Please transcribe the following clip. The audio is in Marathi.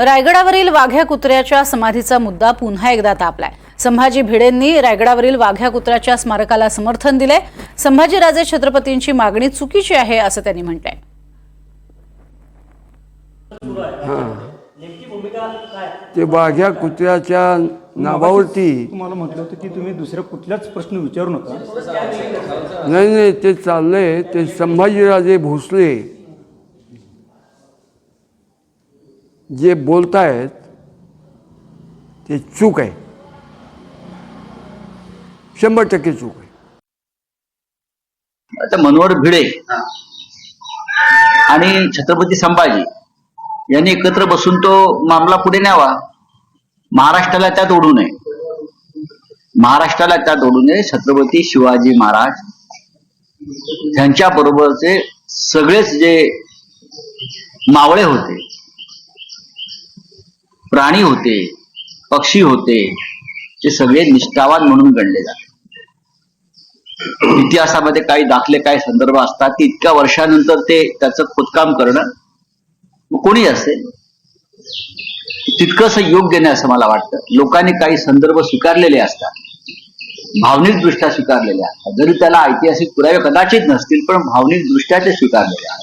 रायगडावरील वाघ्या कुत्र्याच्या समाधीचा मुद्दा पुन्हा एकदा तापलाय. संभाजी भिडेंनी रायगडावरील वाघ्या कुत्र्याच्या स्मारकाला समर्थन दिले संभाजीराजे छत्रपतींची मागणी चुकीची आहे असं त्यांनी म्हटलंय. ते वाघ्या कुत्र्याच्या नावावरती तुम्हाला म्हटलं होतं की तुम्ही दुसऱ्या कुठल्याच प्रश्न विचारू नका. नाही नाही ते चाललंय. ते संभाजीराजे भोसले जे बोलतायत ते चूक आहे. शंभर टक्के चूक आहे. आता मनोहर भिडे आणि छत्रपती संभाजी यांनी एकत्र बसून तो मामला पुढे न्यावा. महाराष्ट्राला त्यात ओढू नये. महाराष्ट्राला त्यात ओढू नये. छत्रपती शिवाजी महाराज त्यांच्या बरोबरचे सगळेच जे मावळे होते प्राणी होते पक्षी होते ते सगळे निष्ठावान म्हणून गणले जाते. इतिहासामध्ये काही दाखले काही संदर्भ असतात की इतक्या वर्षानंतर ते त्याचं खोदकाम करणं कोणी असेल. तितकंसं योग्य नाही असं मला वाटतं. लोकांनी काही संदर्भ स्वीकारलेले असतात. भावनिक दृष्ट्या स्वीकारलेल्या असतात. जरी त्याला ऐतिहासिक पुरावे कदाचित नसतील पण भावनिक दृष्ट्या ते स्वीकारलेले असतात.